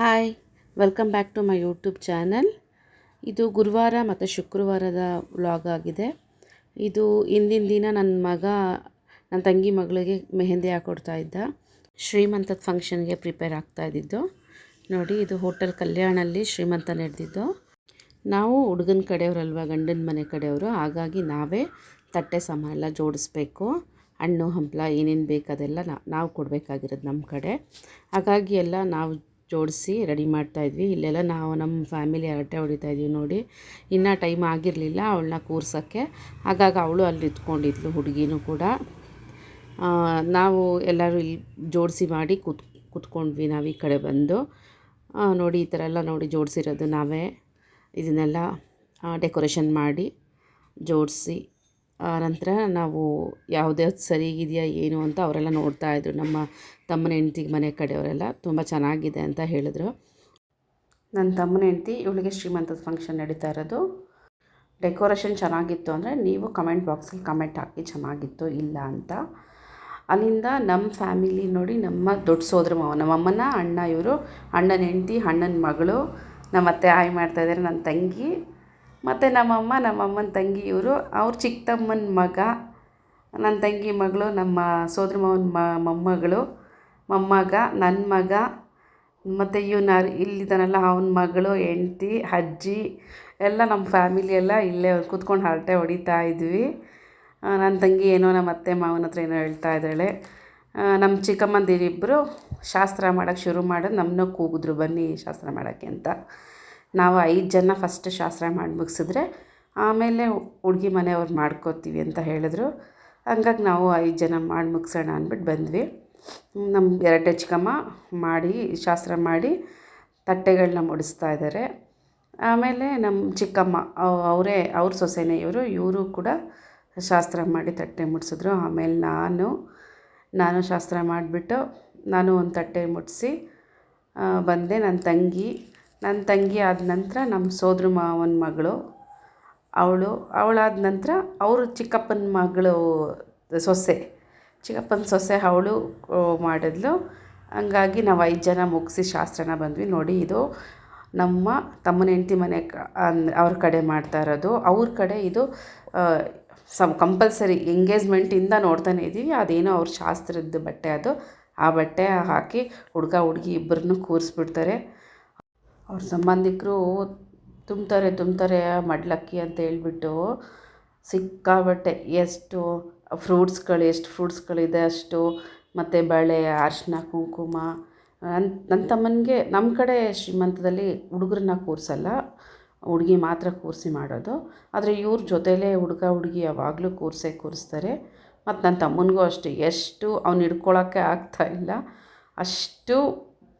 Hi welcome back to my YouTube channel ಇದು ಗುರುವಾರ ಮತ್ತು ಶುಕ್ರವಾರದ ವ್ಲಾಗ್ ಆಗಿದೆ. ಇದು ಇಂದಿನ ದಿನ ನನ್ನ ಮಗ ನನ್ನ ತಂಗಿ ಮಗಳಿಗೆ ಮೆಹಂದಿ ಹಾಕೊಡ್ತಾ ಇದ್ದ. ಶ್ರೀಮಂತದ ಫಂಕ್ಷನ್ಗೆ ಪ್ರಿಪೇರ್ ಆಗ್ತಾ ಇದ್ದಿದ್ದು. ನೋಡಿ, ಇದು ಹೋಟೆಲ್ ಕಲ್ಯಾಣಲ್ಲಿ ಶ್ರೀಮಂತ ನಡೆದಿದ್ದು ನಾವು ಹುಡುಗನ ಕಡೆಯವರಲ್ವ, ಗಂಡನ ಮನೆ ಕಡೆಯವರು, ಹಾಗಾಗಿ ನಾವೇ ತಟ್ಟೆ ಸಾಮಾನೆಲ್ಲ ಜೋಡಿಸ್ಬೇಕು. ಹಣ್ಣು, ಹಂಪಲ ಏನೇನು ಬೇಕು ಅದೆಲ್ಲ ನಾವು ಕೊಡಬೇಕಾಗಿರೋದು ನಮ್ಮ ಕಡೆ. ಹಾಗಾಗಿ ಎಲ್ಲ ನಾವು ಜೋಡಿಸಿ ರೆಡಿ ಮಾಡ್ತಾಯಿದ್ವಿ ಇಲ್ಲೆಲ್ಲ ನಾವು ನಮ್ಮ ಫ್ಯಾಮಿಲಿ ಹರಟೆ ಹೊಡಿತಾ ಇದ್ವಿ ನೋಡಿ. ಇನ್ನೂ ಟೈಮ್ ಆಗಿರಲಿಲ್ಲ ಅವಳನ್ನ ಕೂರ್ಸೋಕ್ಕೆ. ಹಾಗಾಗಿ ಅವಳು ಅಲ್ಲಿ ನಿಂತ್ಕೊಂಡಿದ್ಲು ಹುಡುಗಿನೂ ಕೂಡ. ನಾವು ಎಲ್ಲರೂ ಇಲ್ಲಿ ಜೋಡಿಸಿ ಮಾಡಿ ಕೂತ್, ಕೂತ್ಕೊಂಡ್ವಿ ನಾವು ಈ ಕಡೆ ಬಂದು. ನೋಡಿ ಈ ಥರ ಎಲ್ಲ ನೋಡಿ ಜೋಡಿಸಿರೋದು ನಾವೇ. ಇದನ್ನೆಲ್ಲ ಡೆಕೋರೇಷನ್ ಮಾಡಿ ಜೋಡಿಸಿ ನಂತರ ನಾವು ಯಾವುದೇ ಇದೆಯಾ ಏನು ಅಂತ ಅವರೆಲ್ಲ ನೋಡ್ತಾ ಇದ್ದರು ನಮ್ಮ ತಮ್ಮನ ಹೆಂಡ್ತಿ ಮನೆ ಕಡೆಯವರೆಲ್ಲ ತುಂಬ ಚೆನ್ನಾಗಿದೆ ಅಂತ ಹೇಳಿದ್ರು. ನನ್ನ ತಮ್ಮನ ಹೆಂಡ್ತಿ ಇವಳಿಗೆ ಶ್ರೀಮಂತದ ಫಂಕ್ಷನ್ ನಡೀತಾ ಇರೋದು. ಡೆಕೋರೇಷನ್ ಚೆನ್ನಾಗಿತ್ತು ಅಂದರೆ ನೀವು ಕಮೆಂಟ್ ಬಾಕ್ಸಲ್ಲಿ ಕಮೆಂಟ್ ಹಾಕಿ ಚೆನ್ನಾಗಿತ್ತು ಇಲ್ಲ ಅಂತ. ಅಲ್ಲಿಂದ ನಮ್ಮ ಫ್ಯಾಮಿಲಿ ನೋಡಿ ನಮ್ಮ ದೊಡ್ಡ ಸೋದರ ಮಾವ ನಮ್ಮಮ್ಮನ ಅಣ್ಣ ಇವರು, ಅಣ್ಣನ ಹೆಂಡ್ತಿ, ಅಣ್ಣನ ಮಗಳು, ನಮ್ಮ ಅತ್ತೆ ಹಾಯ್ ಮಾಡ್ತಾಯಿದ್ದಾರೆ ನನ್ನ ತಂಗಿ. ಮತ್ತು ನಮ್ಮಮ್ಮ, ನಮ್ಮಮ್ಮನ ತಂಗಿ ಇವರು. ಅವ್ರ ಚಿಕ್ಕ ತಮ್ಮನ ಮಗ ನನ್ನ ತಂಗಿ ಮಗಳು, ನಮ್ಮ ಸೋದರ ಮಾವನ ಮೊಮ್ಮಗಳು, ಮೊಮ್ಮಗ ನನ್ನ ಮಗ, ಮತ್ತು ಇವನ ಇಲ್ಲಿದ್ದಾನಲ್ಲ ಅವನ ಮಗಳು, ಹೆಂಡ್ತಿ, ಅಜ್ಜಿ, ಎಲ್ಲ ನಮ್ಮ ಫ್ಯಾಮಿಲಿ ಎಲ್ಲ ಇಲ್ಲೇ ಕೂತ್ಕೊಂಡು ಹರಟೆ ಹೊಡಿತಾ ಇದ್ವಿ. ನನ್ನ ತಂಗಿ ಏನೋ ನಮ್ಮ ಅತ್ತೆ, ಮಾವನ ಹತ್ರ ಏನೋ ಹೇಳ್ತಾ ಇದ್ದಾಳೆ. ನಮ್ಮ ಚಿಕ್ಕಮ್ಮಂದಿರಿಬ್ಬರು ಶಾಸ್ತ್ರ ಮಾಡೋಕ್ಕೆ ಶುರು ಮಾಡೋದು ನಮ್ಮನ್ನ ಕೂಗಿದ್ರು, ಬನ್ನಿ ಶಾಸ್ತ್ರ ಮಾಡೋಕ್ಕೆ ಅಂತ. ನಾವು ಐದು ಜನ ಫಸ್ಟ್ ಶಾಸ್ತ್ರ ಮಾಡಿ ಮುಗಿಸಿದ್ರೆ ಆಮೇಲೆ ಹುಡುಗಿ ಮನೆಯವ್ರು ಮಾಡ್ಕೋತೀವಿ ಅಂತ ಹೇಳಿದ್ರು. ಹಂಗಾಗಿ ನಾವು ಐದು ಜನ ಮಾಡಿ ಮುಗಿಸೋಣ ಅಂದ್ಬಿಟ್ಟು ಬಂದ್ವಿ. ನಮ್ಮ ಎರಡನೇ ಚಿಕ್ಕಮ್ಮ ಮಾಡಿ, ಶಾಸ್ತ್ರ ಮಾಡಿ ತಟ್ಟೆಗಳನ್ನ ಮುಡಿಸ್ತಾ ಇದ್ದಾರೆ ಆಮೇಲೆ ನಮ್ಮ ಚಿಕ್ಕಮ್ಮ, ಅವ್- ಅವರೇ, ಅವ್ರ ಸೊಸೆನೇ ಇವರು ಇವರು ಕೂಡ ಶಾಸ್ತ್ರ ಮಾಡಿ ತಟ್ಟೆ ಮುಡಿಸಿದ್ರು. ಆಮೇಲೆ ನಾನು ನಾನು ಶಾಸ್ತ್ರ ಮಾಡಿಬಿಟ್ಟು ನಾನು ಒಂದು ತಟ್ಟೆ ಮುಡಿಸಿ ಬಂದೆ. ನನ್ನ ತಂಗಿ ನನ್ನ ತಂಗಿ ಆದ ನಂತರ ನಮ್ಮ ಸೋದರ ಮಾವನ ಮಗಳು, ಅವಳು, ಅವಳಾದ ನಂತರ ಅವರು ಚಿಕ್ಕಪ್ಪನ ಮಗಳು ಸೊಸೆ. ಚಿಕ್ಕಪ್ಪನ ಸೊಸೆ ಅವಳು ಮಾಡಿದ್ಲು. ಹಂಗಾಗಿ ನಾವು ಐದು ಜನ ಮುಗಿಸಿ ಶಾಸ್ತ್ರನ ಬಂದ್ವಿ. ನೋಡಿ, ಇದು ನಮ್ಮ ತಮ್ಮನ ಹೆಂಡತಿ ಮನೆ ಅವ್ರ ಕಡೆ ಮಾಡ್ತಾ ಇರೋದು. ಅವ್ರ ಕಡೆ ಇದು ಸಮ್ ಕಂಪಲ್ಸರಿ ಎಂಗೇಜ್ಮೆಂಟಿಂದ ನೋಡ್ತಾನೆ ಇದ್ದೀವಿ. ಅದೇನೋ ಅವ್ರ ಶಾಸ್ತ್ರದ ಬಟ್ಟೆ ಅದು. ಆ ಬಟ್ಟೆ ಹಾಕಿ ಹುಡುಗ, ಹುಡುಗಿ ಇಬ್ಬರನ್ನೂ ಕೂರಿಸ್ಬಿಡ್ತಾರೆ. ಅವ್ರ ಸಂಬಂಧಿಕರು ತುಂಬ್ತಾರೆ ತುಂಬ್ತಾರೆ ಮಡ್ಲಕ್ಕಿ ಅಂತ ಹೇಳ್ಬಿಟ್ಟು ಸಿಕ್ಕಾಬಟ್ಟೆ ಎಷ್ಟು ಫ್ರೂಟ್ಸ್ಗಳು, ಎಷ್ಟು ಫ್ರೂಟ್ಸ್ಗಳಿದೆ ಅಷ್ಟು, ಮತ್ತು ಬಳೆ ಅರಿಶಿನ ಕುಂಕುಮ ನನ್ನ ನನ್ನ ತಮ್ಮನಿಗೆ ನಮ್ಮ ಕಡೆ ಶ್ರೀಮಂತದಲ್ಲಿ ಹುಡುಗರನ್ನ ಕೂರಿಸಲ್ಲ, ಹುಡುಗಿ ಮಾತ್ರ ಕೂರಿಸಿ ಮಾಡೋದು. ಆದರೆ ಇವ್ರ ಜೊತೆಲೇ ಹುಡುಗ, ಹುಡುಗಿ ಯಾವಾಗಲೂ ಕೂರಿಸೇ ಕೂರಿಸ್ತಾರೆ. ಮತ್ತು ನನ್ನ ತಮ್ಮನಿಗೂ ಅಷ್ಟು, ಎಷ್ಟು ಅವ್ನು ಆಗ್ತಾ ಇಲ್ಲ, ಅಷ್ಟು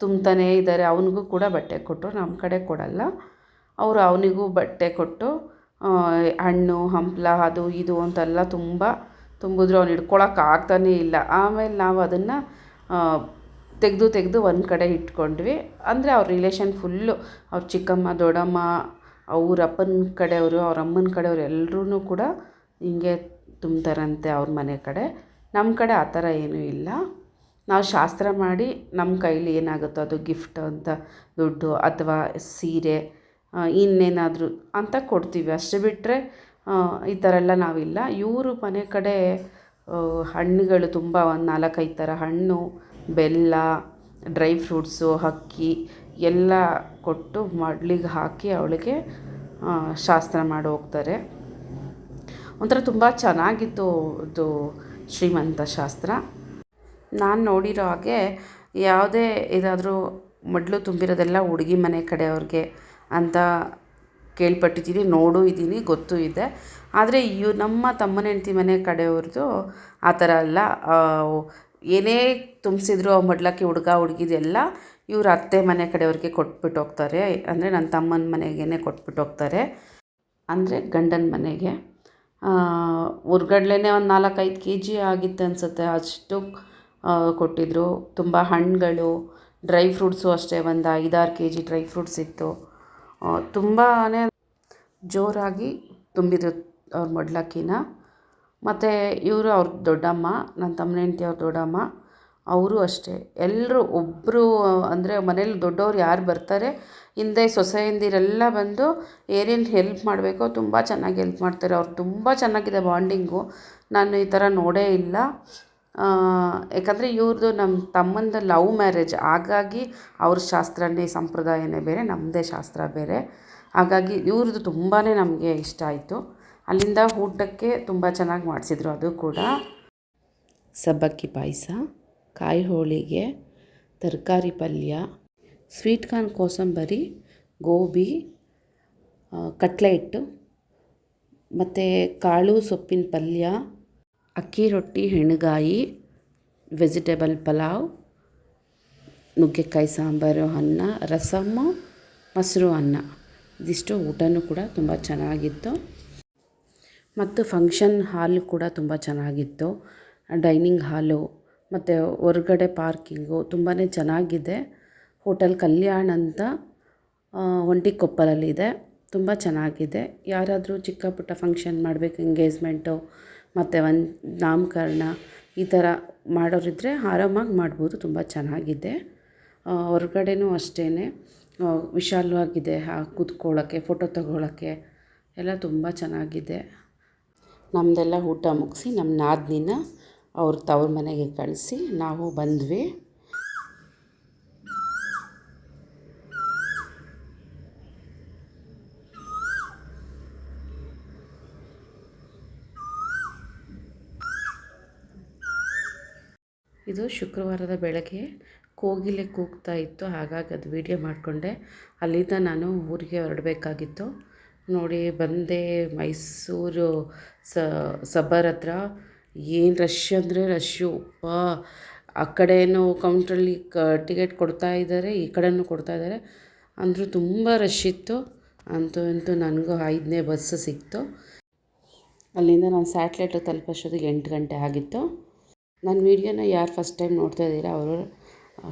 ತುಂಬ್ತಾನೇ ಇದ್ದಾರೆ. ಅವನಿಗೂ ಕೂಡ ಬಟ್ಟೆ ಕೊಟ್ಟರು ನಮ್ಮ ಕಡೆ ಕೊಡಲ್ಲ. ಅವರು ಅವನಿಗೂ ಬಟ್ಟೆ ಕೊಟ್ಟು ಹಣ್ಣು, ಹಂಪ್ಲ, ಅದು, ಇದು ಅಂತೆಲ್ಲ ತುಂಬ ತುಂಬಿದ್ರು. ಅವ್ನು ಹಿಡ್ಕೊಳಕ್ಕೆ ಆಗ್ತಾನೇ ಇಲ್ಲ. ಆಮೇಲೆ ನಾವು ಅದನ್ನು ತೆಗೆದು ತೆಗೆದು ಒಂದು ಕಡೆ ಇಟ್ಕೊಂಡ್ವಿ. ಅಂದರೆ ಅವ್ರ ರಿಲೇಷನ್ ಫುಲ್ಲು ಅವ್ರ ಚಿಕ್ಕಮ್ಮ, ದೊಡ್ಡಮ್ಮ ಅವರಪ್ಪನ ಕಡೆಯವರು, ಅವ್ರ ಅಮ್ಮನ ಕಡೆಯವರು ಎಲ್ಲರೂ ಕೂಡ ಹಿಂಗೆ ತುಂಬ್ತಾರಂತೆ ಅವ್ರ ಮನೆ ಕಡೆ. ನಮ್ಮ ಕಡೆ ಆ ಥರ ಏನೂ ಇಲ್ಲ. ನಾವು ಶಾಸ್ತ್ರ ಮಾಡಿ ನಮ್ಮ ಕೈಲಿ ಏನಾಗುತ್ತೋ ಅದು ಗಿಫ್ಟ್ ಅಂತ, ದುಡ್ಡು ಅಥವಾ ಸೀರೆ ಇನ್ನೇನಾದರೂ ಅಂತ ಕೊಡ್ತೀವಿ. ಅಷ್ಟೇ ಬಿಟ್ಟರೆ ಈ ಥರ ಎಲ್ಲ ನಾವಿಲ್ಲ. ಇವರು ಮನೆ ಕಡೆ ಹಣ್ಣುಗಳು ತುಂಬ ಒಂದು ನಾಲ್ಕೈದು ಥರ ಹಣ್ಣು, ಬೆಲ್ಲ, ಡ್ರೈ ಫ್ರೂಟ್ಸು, ಅಕ್ಕಿ ಎಲ್ಲ ಕೊಟ್ಟು ಮಡ್ಲಿಗೆ ಹಾಕಿ ಅವಳಿಗೆ ಶಾಸ್ತ್ರ ಮಾಡಿ ಹೋಗ್ತಾರೆ. ಒಂಥರ ತುಂಬ ಚೆನ್ನಾಗಿತ್ತು ಅದು ಶ್ರೀಮಂತ ಶಾಸ್ತ್ರ. ನಾನು ನೋಡಿರೋ ಹಾಗೆ ಯಾವುದೇ ಇದಾದರೂ ಮಡ್ಲು ತುಂಬಿರೋದೆಲ್ಲ ಹುಡುಗಿ ಮನೆ ಕಡೆಯವ್ರಿಗೆ ಅಂತ ಕೇಳ್ಪಟ್ಟಿದ್ದೀನಿ ನೋಡೂ ಇದ್ದೀನಿ ಗೊತ್ತೂ ಇದೆ. ಆದರೆ ಇವ್ ನಮ್ಮ ತಮ್ಮನ ಹೆಂಡ್ತಿ ಮನೆ ಕಡೆಯವ್ರದ್ದು ಆ ಥರ ಅಲ್ಲ. ಆ, ಏನೇ ತುಂಬಿಸಿದ್ರು ಮಡ್ಲಕ್ಕೆ ಹುಡುಗ ಹುಡುಗಿದೆಲ್ಲ ಇವ್ರ ಅತ್ತೆ ಮನೆ ಕಡೆಯವ್ರಿಗೆ ಕೊಟ್ಬಿಟ್ಟು ಹೋಗ್ತಾರೆ. ಅಂದರೆ ನನ್ನ ತಮ್ಮನ ಮನೆಗೇ ಕೊಟ್ಬಿಟ್ಟು ಹೋಗ್ತಾರೆ. ಅಂದರೆ ಗಂಡನ ಮನೆಗೆ. ಹೊರ್ಗಡ್ಲೇ ಒಂದು ನಾಲ್ಕೈದು ಕೆ ಜಿ ಆಗಿತ್ತು ಅನಿಸುತ್ತೆ ಅಷ್ಟು. ಆ, ಕೊಟ್ಟಿದ್ದರು ತುಂಬ ಹಣ್ಣುಗಳು, ಡ್ರೈ ಫ್ರೂಟ್ಸು ಅಷ್ಟೇ, ಒಂದು ಐದಾರು ಕೆ ಜಿ ಡ್ರೈ ಫ್ರೂಟ್ಸ್ ಇತ್ತು. ತುಂಬಾ ಜೋರಾಗಿ ತುಂಬಿದ್ರು ಅವ್ರ ಮೊಡ್ಲಕ್ಕಿನ. ಮತ್ತು ಇವರು ಅವ್ರ ದೊಡ್ಡಮ್ಮ ನನ್ನ ತಮ್ಮನ ಹೆಂಡ್ತಿ ಅವ್ರ ದೊಡ್ಡಮ್ಮ, ಅವರು ಅಷ್ಟೇ. ಎಲ್ಲರೂ ಒಬ್ಬರು ಅಂದರೆ ಮನೇಲಿ ದೊಡ್ಡವ್ರು ಯಾರು ಬರ್ತಾರೆ, ಹಿಂದೆ ಸೊಸೆಯಂದಿರೆಲ್ಲ ಬಂದು ಏನೇನು ಹೆಲ್ಪ್ ಮಾಡಬೇಕೋ ತುಂಬ ಚೆನ್ನಾಗಿ ಹೆಲ್ಪ್ ಮಾಡ್ತಾರೆ. ಅವ್ರು ತುಂಬ ಚೆನ್ನಾಗಿದೆ ಬಾಂಡಿಂಗು ನಾನು ಈ ಥರ ನೋಡೇ ಇಲ್ಲ. ಯಾಕಂದರೆ ಇವ್ರದ್ದು ನಮ್ಮ ತಮ್ಮಂದು ಲವ್ ಮ್ಯಾರೇಜ್. ಹಾಗಾಗಿ ಅವ್ರ ಶಾಸ್ತ್ರನೇ, ಸಂಪ್ರದಾಯನೇ ಬೇರೆ ನಮ್ಮದೇ ಶಾಸ್ತ್ರ ಬೇರೆ. ಹಾಗಾಗಿ ಇವ್ರದ್ದು ತುಂಬಾ ನಮಗೆ ಇಷ್ಟ ಆಯಿತು. ಅಲ್ಲಿಂದ ಊಟಕ್ಕೆ ತುಂಬ ಚೆನ್ನಾಗಿ ಮಾಡಿಸಿದ್ರು ಅದು ಕೂಡ. ಸಬ್ಬಕ್ಕಿ ಪಾಯಸ, ಕಾಯಿ ಹೋಳಿಗೆ, ತರಕಾರಿ ಪಲ್ಯ, ಸ್ವೀಟ್ ಕಾರ್ನ್ ಕೋಸಂಬರಿ, ಗೋಬಿ ಕಟ್ಲೆಟ್ಟು ಮತ್ತು ಕಾಳು ಸೊಪ್ಪಿನ ಪಲ್ಯ ಅಕ್ಕಿ, ರೊಟ್ಟಿ, ಹೆಣ್ಗಾಯಿ ವೆಜಿಟೇಬಲ್ ಪಲಾವ್, ನುಗ್ಗೆಕಾಯಿ, ಸಾಂಬಾರು, ಅನ್ನ ರಸಮ್ಮು ಮೊಸರು, ಅನ್ನ. ಇದಿಷ್ಟು ಊಟನೂ ಕೂಡ ತುಂಬ ಚೆನ್ನಾಗಿತ್ತು. ಮತ್ತು ಫಂಕ್ಷನ್ ಹಾಲ್ ಕೂಡ ತುಂಬ ಚೆನ್ನಾಗಿತ್ತು. ಡೈನಿಂಗ್ ಹಾಲು ಮತ್ತು ಹೊರಗಡೆ ಪಾರ್ಕಿಂಗು ತುಂಬಾ ಚೆನ್ನಾಗಿದೆ. ಹೋಟೆಲ್ ಕಲ್ಯಾಣ್ ಅಂತ ಒಂಟಿಕೊಪ್ಪಲಲ್ಲಿದೆ ತುಂಬ ಚೆನ್ನಾಗಿದೆ. ಯಾರಾದರೂ ಚಿಕ್ಕ ಪುಟ್ಟ ಫಂಕ್ಷನ್ ಮಾಡಬೇಕು ಎಂಗೇಜ್ಮೆಂಟು ಮತ್ತು ಒಂದು ನಾಮಕರಣ ಈ ಥರ ಮಾಡೋರಿದ್ದರೆ ಆರಾಮಾಗಿ ಮಾಡ್ಬೋದು, ತುಂಬ ಚೆನ್ನಾಗಿದೆ. ಹೊರ್ಗಡೆನೂ ಅಷ್ಟೇ ವಿಶಾಲವಾಗಿದೆ ಕೂತ್ಕೊಳ್ಳೋಕ್ಕೆ ಫೋಟೋ ತಗೊಳ್ಳೋಕ್ಕೆ ಎಲ್ಲ ತುಂಬ ಚೆನ್ನಾಗಿದೆ. ನಮ್ಮದೆಲ್ಲ ಊಟ ಮುಗಿಸಿ ನಮ್ಮ ನಾದಿನಿನ ಅವ್ರ ತವ್ರ ಮನೆಗೆ ಕಳಿಸಿ ನಾವು ಬಂದ್ವಿ. ಇದು ಶುಕ್ರವಾರದ ಬೆಳಗ್ಗೆ ಕೋಗಿಲೆ ಕೂಗ್ತಾ ಇತ್ತು, ಹಾಗಾಗಿ ಅದು ವೀಡಿಯೋ ಮಾಡಿಕೊಂಡೆ. ಅಲ್ಲಿಂದ ನಾನು ಊರಿಗೆ ಹೊರಡಬೇಕಾಗಿತ್ತು. ನೋಡಿ, ಬಂದೆ ಮೈಸೂರು ಸಬ್ಬರ್ ಹತ್ರ. ಏನು ರಶ್ ಅಂದರೆ ರಶ್ಶು ಅಪ್ಪಾ, ಆ ಕಡೆಯೂ ಕೌಂಟ್ರಲ್ಲಿ ಕ ಟಿಕೆಟ್ ಕೊಡ್ತಾ ಇದ್ದಾರೆ, ಈ ಕಡೆಯೂ ಕೊಡ್ತಾ ಇದ್ದಾರೆ. ಅಂದರೂ ತುಂಬ ರಶ್ ಇತ್ತು. ಅಂತೂ ಅಂತೂ ನನಗೂ ಐದನೇ ಬಸ್ಸು ಸಿಕ್ತು. ಅಲ್ಲಿಂದ ನಾನು ಸ್ಯಾಟ್ಲೈಟ್ ತಲುಪೋಷ್ಟೊತ್ತಿಗೆ ಎಂಟು ಗಂಟೆ ಆಗಿತ್ತು. ನನ್ನ ವೀಡಿಯೋನ ಯಾರು ಫಸ್ಟ್ ಟೈಮ್ ನೋಡ್ತಾ ಇದ್ದೀರಾ ಅವರು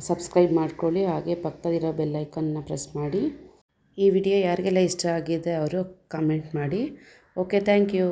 ಸಬ್ಸ್ಕ್ರೈಬ್ ಮಾಡ್ಕೊಳ್ಳಿ, ಹಾಗೆ ಪಕ್ಕದಲ್ಲಿರೋ ಬೆಲ್ ಐಕನ್ನ ಪ್ರೆಸ್ ಮಾಡಿ. ಈ ವಿಡಿಯೋ ಯಾರಿಗೆಲ್ಲ ಇಷ್ಟ ಆಗಿದೆ ಅವರು ಕಮೆಂಟ್ ಮಾಡಿ. Okay thank you